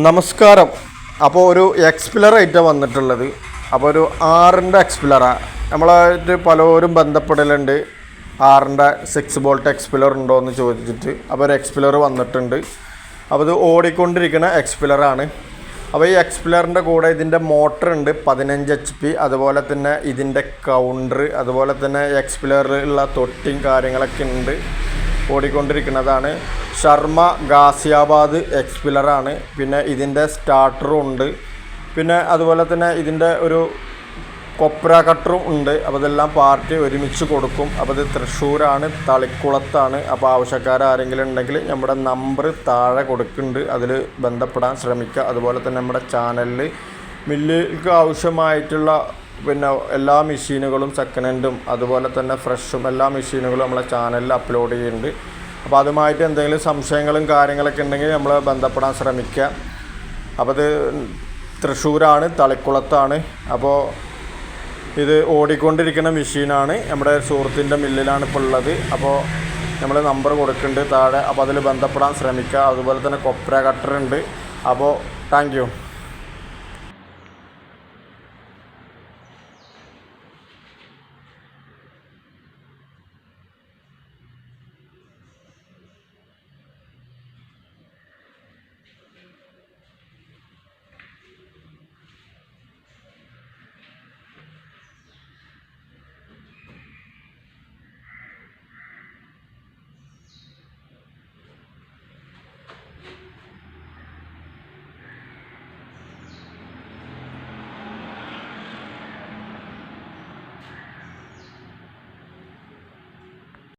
നമസ്കാരം. അപ്പോൾ ഒരു എക്സ്പ്ലർ ഐറ്റം വന്നിട്ടുള്ളത്. അപ്പോൾ ഒരു ആറിന്റെ എക്സ്പ്ലറാണ് നമ്മളായിട്ട് പലരും ബന്ധപ്പെടലുണ്ട്. ആറിന്റെ സിക്സ് ബോൾട്ട് എക്സ്പ്ലർ ഉണ്ടോ എന്ന് ചോദിച്ചിട്ട് അപ്പോൾ ഒരു എക്സ്പ്ലർ വന്നിട്ടുണ്ട്. അപ്പോൾ ഇത് ഓടിക്കൊണ്ടിരിക്കുന്ന എക്സ്പ്ലറാണ് അപ്പോൾ ഈ എക്സ്പ്ലറിന്റെ കൂടെ ഇതിന്റെ മോട്ടർ ഉണ്ട് പതിനഞ്ച് എച്ച് പി അതുപോലെ തന്നെ ഇതിന്റെ കൗണ്ടർ അതുപോലെ തന്നെ എക്സ്പ്ലറിലുള്ള തൊട്ടിയും കാര്യങ്ങളൊക്കെ ഉണ്ട്. ഓടിക്കൊണ്ടിരിക്കുന്നതാണ്. ശർമ്മ ഗാസിയാബാദ് എക്സ്പിലറാണ് പിന്നെ ഇതിന്റെ സ്റ്റാർട്ടറും ഉണ്ട്. പിന്നെ അതുപോലെ തന്നെ ഇതിന്റെ ഒരു കൊപ്ര കട്ടറും ഉണ്ട്. അപ്പോൾ ഇതെല്ലാം പാർട്ടി ഒരുമിച്ച് കൊടുക്കും. അപ്പോൾ ഇത് തൃശ്ശൂരാണ് തളിക്കുളത്താണ്. അപ്പോൾ ആവശ്യക്കാരെങ്കിലും ഉണ്ടെങ്കിൽ നമ്മുടെ നമ്പർ താഴെ കൊടുക്കുന്നുണ്ട്. അതിൽ ബന്ധപ്പെടാൻ ശ്രമിക്കുക. അതുപോലെ തന്നെ നമ്മുടെ ചാനലിൽ മില്ലുകൾക്ക് ആവശ്യമായിട്ടുള്ള പിന്നെ എല്ലാ മെഷീനുകളും സെക്കൻഡ് ഹാൻഡും അതുപോലെ തന്നെ ഫ്രഷും എല്ലാ മെഷീനുകളും നമ്മളെ ചാനലിൽ അപ്ലോഡ് ചെയ്യുന്നുണ്ട്. അപ്പോൾ അതുമായിട്ട് എന്തെങ്കിലും സംശയങ്ങളും കാര്യങ്ങളൊക്കെ ഉണ്ടെങ്കിൽ നമ്മൾ ബന്ധപ്പെടാൻ ശ്രമിക്കുക അപ്പോൾ ഇത് തൃശ്ശൂരാണ് തളിക്കുളത്താണ്. അപ്പോൾ ഇത് ഓടിക്കൊണ്ടിരിക്കുന്ന മെഷീനാണ്. നമ്മുടെ സുഹൃത്തിന്റെ മില്ലിലാണ് ഇപ്പോൾ ഉള്ളത്. അപ്പോൾ നമ്മൾ നമ്പർ കൊടുക്കുന്നുണ്ട് താഴെ. അപ്പോൾ അതിൽ ബന്ധപ്പെടാൻ ശ്രമിക്കുക അതുപോലെ തന്നെ കൊപ്ര കട്ടറുണ്ട് അപ്പോൾ താങ്ക്